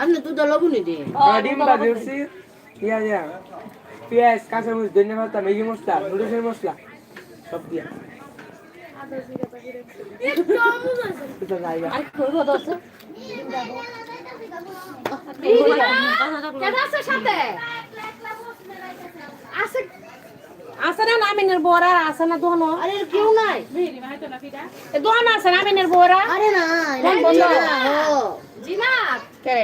আপনি দুধ লবণই দিয়ে ডিম বাজি উঠছি ইয়া ইয়া। পেঁয়াজ কাঁচামরিচ ধনিয়া পাতা ম্যাগি মশলা নুডলসের মশলা সব দিয়া। এটা জায়গা আর কইব দছ কেন আছে সাথে আছে? আছে না নামিনের বড়া আছে না দোনো? আরে কেউ নাই। দোনো আছে নামিনের বড়া? আরে না বন্ধ? জিনাত কে?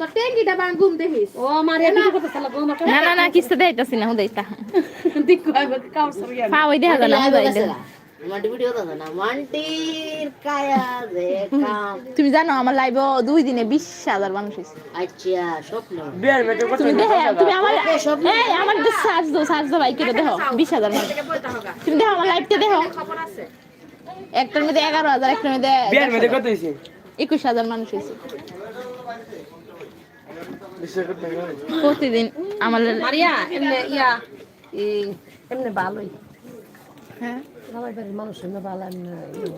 তো টেঙ্গিটা বাঙ্গুম দেখিস ও মারে দিকে কত সালা গোমা না না না কিস্তে দেইতাছি না হুদাইতা। দিকু আইবে কাউ সরিয়া পা ওই দেখা জানা হুদাই দে মাটি ভিডিও দাদা না মান্টির কায়া যে কাম। তুমি জানো আমার লাইভে দুই দিনে বিশ হাজার মানুষ হয়েছে। আচ্ছা স্বপ্ন। বিয়ার মেটে কত তুমি দেখে তুমি আমার ওকে, সব এই আমার সার্চ দাও সার্চ দাও ভাই কেটে দেখো বিশ হাজার মানুষ। তুমি দেখো আমার লাইভটা দেখো খবর আছে একটার মধ্যে এগারো হাজার একটার মধ্যে একুশ হাজার মানুষ হয়েছে। প্রতিদিন আমার মারিয়া এমনে ইয়া এমনে ভালোই হ্যাঁ সবাই বাড়ির মানুষ এমনি ভালো এমনি ইয়ে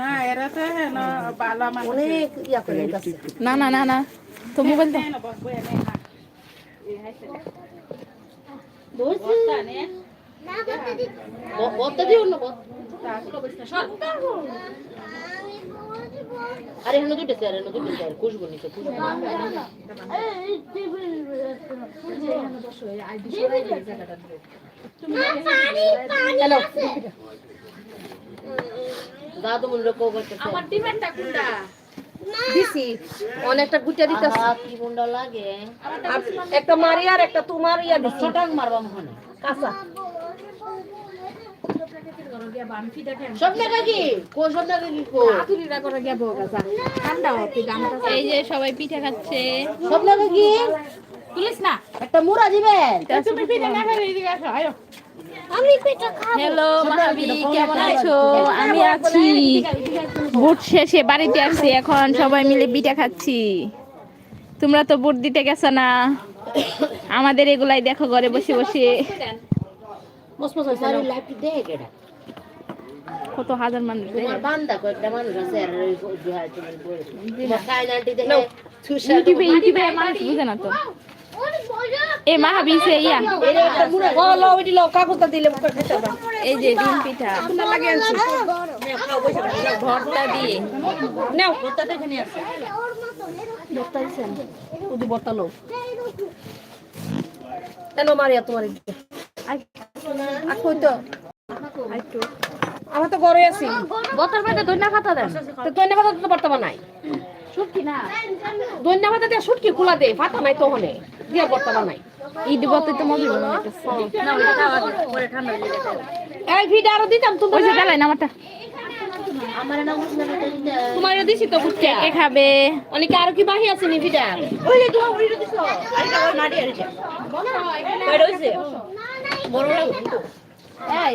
না এরা তো না ভালো মানুষ অনেক ইয়া করে না না না না তো মোবাইল তো বত্তা দিও না বত আরে হেন দুটো স্যার হেন দুটো স্যার খুশবু নিছে খুশবু হ্যালো। দাদু মূল্য কো করতে আমার ডিমান্ডটা কোনটা? দিছি। অনেকটা গুটিয়া দিতেছি। আহা, কি গুন্ডা লাগে। আর একটা মারিয়ার একটা তোমার ইয়া দিছি। ছোটাক মারবা মহনে কাঁচা সব টাকা কি কো সব টাকা কি কো আতুরিরা করে গেব গাছা ঠান্ডা হতে গামটা এই যে সবাই পিঠা খাচ্ছে। সব টাকা কি? তুলিস না। একটা মুড়া দিবেন। তুমি পিঠা না খাই এদিকে আসো আয়ো। হ্যালো মাহাবি কেমন আছো? আমি আছি। বুট শেষে বাড়িতে আসছি এখন সবাই মিলে পিঠা খাচ্ছি। তোমরা তো বুট দিতে গেছো না। আমাদের এগুলাই দেখো ঘরে বসে বসে। মসমস হইছে তোমার লাইফ দেখ এটা কত হাজার মানুষ বান্দা কয়েকটা মানুষ আছে আর ইউটিউবে ইউটিউবে মানুষ বুঝে না তো। এ মাহাবি সে ইয়া। এই যে ডিম পিঠা। ভর্তা দিয়ে। নাও। দিছেন মারিয়া তোমার তো? আমরা তো ঘরে আছি। বতর পেটে দইনা খাতা দেন। তো ধন্যবাদ তো বর্তমান নাই। শুটকি না। ধন্যবাদ দিয়ে শুটকি খোলা দে ফাটা নাই তো হনে দিয়া বর্তমান নাই। ঈদ বতে তো যাবে এই ভিডিও আরও দিতাম ওই তোমার। যে চালাই না আমারটা আমার না বুঝনা দিতে তোমার দিছি তো বুঝতে কে খাবে? অনেকে আরও কি বাহি আছে নি ভিডিও? ওই যে তোমার উড়িয়ে দিছো। ওই মাটি বড় লাগবে এই